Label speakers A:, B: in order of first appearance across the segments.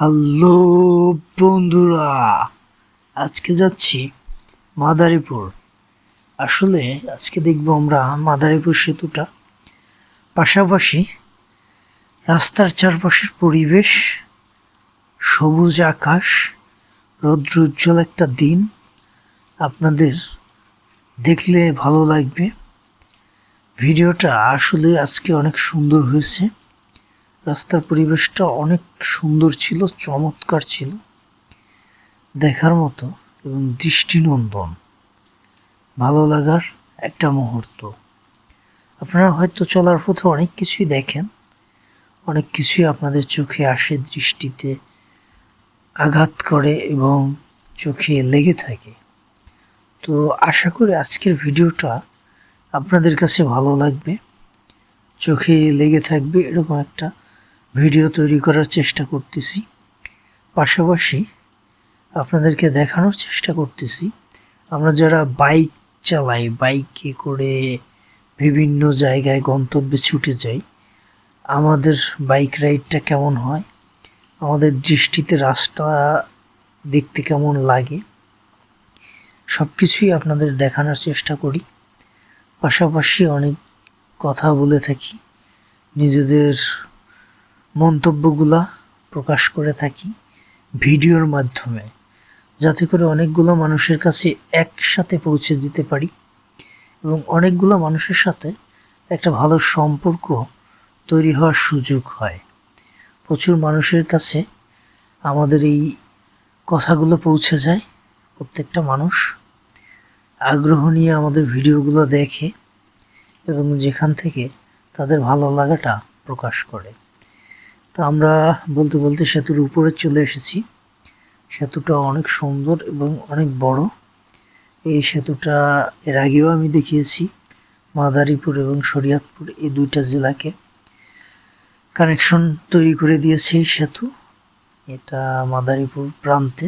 A: Hello বন্ধুরা, আজকে যাচ্ছি মাদারীপুর। আসলে আজকে দেখব আমরা মাদারীপুর সেতুটা। পাশাপাশি রাস্তার চারপাশের পরিবেশ, সবুজ আকাশ, রৌদ্র উজ্জ্বল একটা দিন। আপনাদের দেখলে ভালো লাগবে। ভিডিওটা আসলে আজকে অনেক সুন্দর হয়েছে। রাস্তার পরিবেশটা অনেক সুন্দর ছিল, চমৎকার ছিল। দেখার মতো এবং দৃষ্টিনন্দন। ভালো লাগার একটা মুহূর্ত। আপনারা হয়তো চলার পথে অনেক কিছুই দেখেন, অনেক কিছুই আপনাদের চোখে আসে, দৃষ্টিতে আঘাত করে এবং চোখে লেগে থাকে। তো আশা করি আজকের ভিডিওটা আপনাদের কাছে ভালো লাগবে, চোখে লেগে থাকবে, এরকম একটা ভিডিও তৈরি করার চেষ্টা করতেছি। পাশাপাশি আপনাদেরকে দেখানোর চেষ্টা করতেছি। আমরা যারা বাইক চালাই, বাইকে করে বিভিন্ন জায়গায় গন্তব্যে ছুটে যাই, আমাদের বাইক রাইডটা কেমন হয়, আমাদের দৃষ্টিতে রাস্তা দেখতে কেমন লাগে সব কিছুই আপনাদের দেখানোর চেষ্টা করি। পাশাপাশি অনেক কথা বলে থাকি, নিজেদের মন্তব্যগুলা প্রকাশ করে থাকি ভিডিওর মাধ্যমে, যাতে করে অনেকগুলো মানুষের কাছে একসাথে পৌঁছে দিতে পারি এবং অনেকগুলো মানুষের সাথে একটা ভালো সম্পর্ক তৈরি হওয়ার সুযোগ হয়। প্রচুর মানুষের কাছে আমাদের এই কথাগুলো পৌঁছে যায়, প্রত্যেকটা মানুষ আগ্রহ নিয়ে আমাদের ভিডিওগুলো দেখে এবং যেখান থেকে তাদের ভালো লাগাটা প্রকাশ করে। তো আমরা বলতে বলতে সেতুর উপরে চলে এসেছি। সেতুটা অনেক সুন্দর এবং অনেক বড়। এই সেতুটা এর আগেও আমি দেখিয়েছি, মাদারীপুর এবং শরীয়তপুর, এই দুইটা জেলাকে কানেকশন তৈরি করে দিয়েছে এই সেতু। এটা মাদারীপুর প্রান্তে।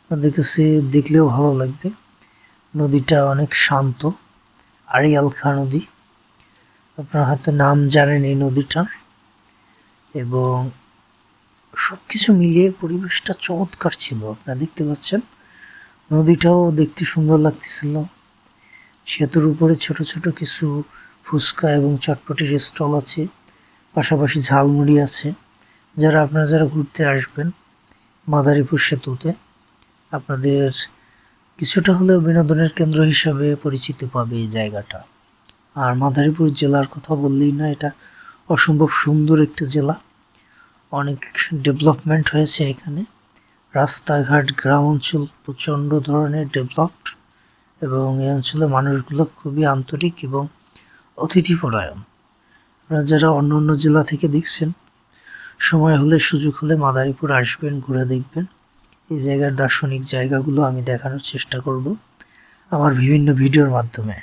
A: আপনাদের কাছে দেখলেও ভালো লাগবে। নদীটা অনেক শান্ত, আড়িয়াল খা নদী। আপনারা হয়তো নাম জানেন এই নদীটার। এবং সব কিছু মিলিয়ে পরিবেশটা চমৎকার ছিল। আপনারা দেখতে পাচ্ছেন, নদীটাও দেখতে সুন্দর লাগতেছিল। সেতুর উপরে ছোট ছোট কিছু ফুচকা এবং চটপটির স্টল আছে, পাশাপাশি ঝালমুড়ি আছে। যারা আপনারা যারা ঘুরতে আসবেন মাদারীপুর সেতুতে, আপনাদের কিছুটা হলেও বিনোদনের কেন্দ্র হিসাবে পরিচিত পাবে এই জায়গাটা। আর মাদারীপুর জেলার কথা বললেই না, এটা অসম্ভব সুন্দর একটি জেলা। অনেক ডেভেলপমেন্ট হয়েছে এখানে। রাস্তাঘাট গ্রাম অঞ্চল প্রচণ্ড ধরনের ডেভেলপড এবং এই অঞ্চলের মানুষগুলো খুবই আন্তরিক এবং অতিথিপরায়ণ। আপনারা যারা অন্য অন্য জেলা থেকে দেখছেন, সময় হলে সুযোগ হলে মাদারীপুর আসবেন, ঘুরে দেখবেন। এই জায়গার দার্শনিক জায়গাগুলো আমি দেখানোর চেষ্টা করব আমার বিভিন্ন ভিডিওর মাধ্যমে।